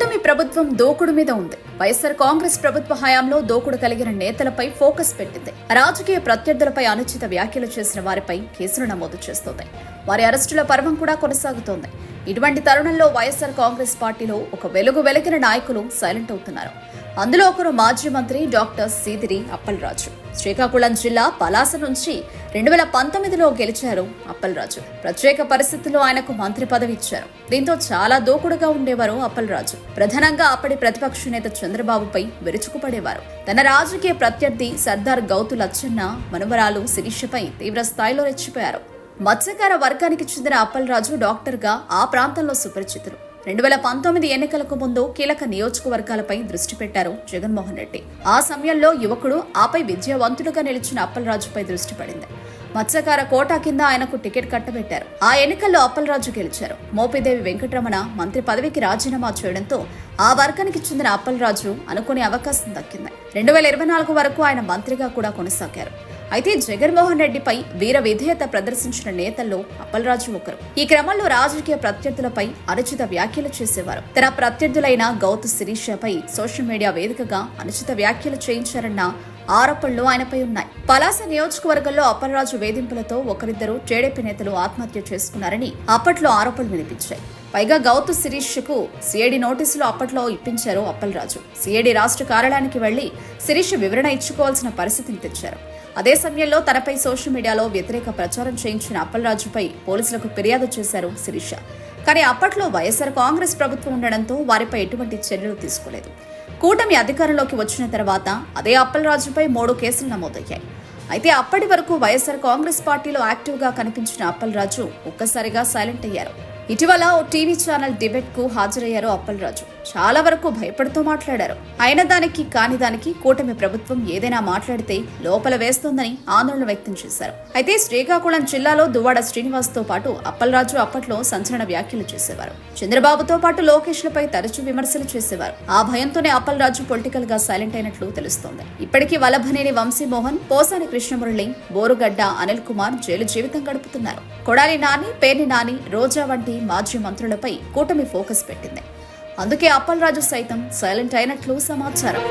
ప్రభుత్వం దోకుడు మీద ఉంది. వైఎస్ఆర్ కాంగ్రెస్ ప్రభుత్వ హయాంలో దోకుడు కలిగిన నేతలపై ఫోకస్ పెట్టింది. రాజకీయ ప్రత్యర్థులపై అనుచిత వ్యాఖ్యలు చేసిన వారిపై కేసులు నమోదు చేస్తోంది. వారి అరెస్టుల పర్వం కూడా కొనసాగుతోంది. ఇటువంటి తరుణంలో వైఎస్ఆర్ కాంగ్రెస్ పార్టీలో ఒక వెలుగు వెలిగిన నాయకులు సైలెంట్ అవుతున్నారు. అందులో ఒకరు మాజీ మంత్రి డాక్టర్ సీదిరి అప్పలరాజు. శ్రీకాకుళం జిల్లా పలాస నుంచి రెండు వేల పంతొమ్మిదిలో గెలిచారు అప్పలరాజు. ప్రత్యేక పరిస్థితుల్లో ఆయనకు మంత్రి పదవి ఇచ్చారు. దీంతో చాలా దూకుడుగా ఉండేవారు అప్పలరాజు. ప్రధానంగా అప్పటి ప్రతిపక్ష నేత చంద్రబాబుపై విరుచుకుపడేవారు. తన రాజకీయ ప్రత్యర్థి సర్దార్ గౌతు లచ్చన్న మనుమరాలు శిరీషపై తీవ్ర స్థాయిలో రెచ్చిపోయారు. మత్స్యకార వర్గానికి చెందిన అప్పలరాజు డాక్టర్గా ఆ ప్రాంతంలో సుపరిచితులు రెండు వేల పంతొమ్మిది ఎన్నికలకు ముందు కీలక నియోజకవర్గాలపై దృష్టి పెట్టారు జగన్మోహన్ రెడ్డి. ఆ సమయంలో యువకుడు ఆపై విద్యావంతుడుగా నిలిచిన అప్పలరాజుపై దృష్టి పడింది. మత్స్యకార కోటా కింద ఆయనకు టికెట్ కట్టబెట్టారు. ఆ ఎన్నికల్లో అప్పలరాజు గెలిచారు. మోపిదేవి వెంకటరమణ మంత్రి పదవికి రాజీనామా చేయడంతో ఆ వర్గానికి చెందిన అప్పలరాజు అనుకునే అవకాశం దక్కింది. రెండు వేల ఇరవై నాలుగు వరకు ఆయన మంత్రిగా కూడా కొనసాగారు. అయితే జగన్మోహన్ రెడ్డిపై వీర విధేయత ప్రదర్శించిన నేతల్లో అప్పలరాజు ఒకరు. ఈ క్రమంలో రాజకీయ ప్రత్యర్థులపై అనుచిత వ్యాఖ్యలు చేసేవారు. తన ప్రత్యర్థులైన గౌతు శిరీషపై సోషల్ మీడియా వేదికగా అనుచిత వ్యాఖ్యలు చేయించారన్న ఆరోపణలు ఆయనపై ఉన్నాయి. పలాస నియోజకవర్గంలో అప్పలరాజు వేధింపులతో ఒకరిద్దరు టీడీపీ నేతలు ఆత్మహత్య చేసుకున్నారని అప్పట్లో ఆరోపణలు వినిపించాయి. పైగా గౌతు శిరీష్కు సిఐడి నోటీసులు అప్పట్లో ఇప్పించారు అప్పలరాజు. సిఐడి రాష్ట్ర కార్యాలయానికి వెళ్ళి శిరీష్ వివరణ ఇచ్చుకోవాల్సిన పరిస్థితిని తెచ్చారు. అదే సమయంలో తనపై సోషల్ మీడియాలో వ్యతిరేక ప్రచారం చేయించిన అప్పలరాజుపై పోలీసులకు ఫిర్యాదు చేశారు శిరీష. కానీ అప్పట్లో వైఎస్ఆర్ కాంగ్రెస్ ప్రభుత్వం ఉండడంతో వారిపై ఎటువంటి చర్యలు తీసుకోలేదు. కూటమి అధికారంలోకి వచ్చిన తర్వాత అదే అప్పలరాజుపై మూడు కేసులు నమోదయ్యాయి. అయితే అప్పటి వరకు వైఎస్ఆర్ కాంగ్రెస్ పార్టీలో యాక్టివ్గా కనిపించిన అప్పలరాజు ఒక్కసారిగా సైలెంట్ అయ్యారు. ఇటీవల ఓ టీవీ ఛానల్ డిబేట్కు హాజరయ్యారు అప్పలరాజు. చాలా వరకు భయపడుతూ మాట్లాడారు. అయిన దానికి కాని దానికి కూటమి ప్రభుత్వం ఏదైనా మాట్లాడితే లోపల వేస్తోందని ఆందోళన వ్యక్తం చేశారు. అయితే శ్రీకాకుళం జిల్లాలో దువ్వాడ శ్రీనివాస్తో పాటు అప్పలరాజు అప్పట్లో సంచలన వ్యాఖ్యలు చేసేవారు. చంద్రబాబుతో పాటు లోకేష్ లపై తరచూ విమర్శలు చేసేవారు. ఆ భయంతోనే అప్పలరాజు పొలిటికల్గా సైలెంట్ అయినట్లు తెలుస్తోంది. ఇప్పటికీ వల్లభనేని వంశీమోహన్ పోసాని కృష్ణమురళి బోరుగడ్డ అనిల్ కుమార్ జైలు జీవితం గడుపుతున్నారు. కొడాలి నాని పేర్ని నాని రోజా వంటి మాజీ మంత్రులపై కూటమి ఫోకస్ పెట్టింది. అందుకే అప్పలరాజు సైతం సైలెంట్ అయినట్లు సమాచారం.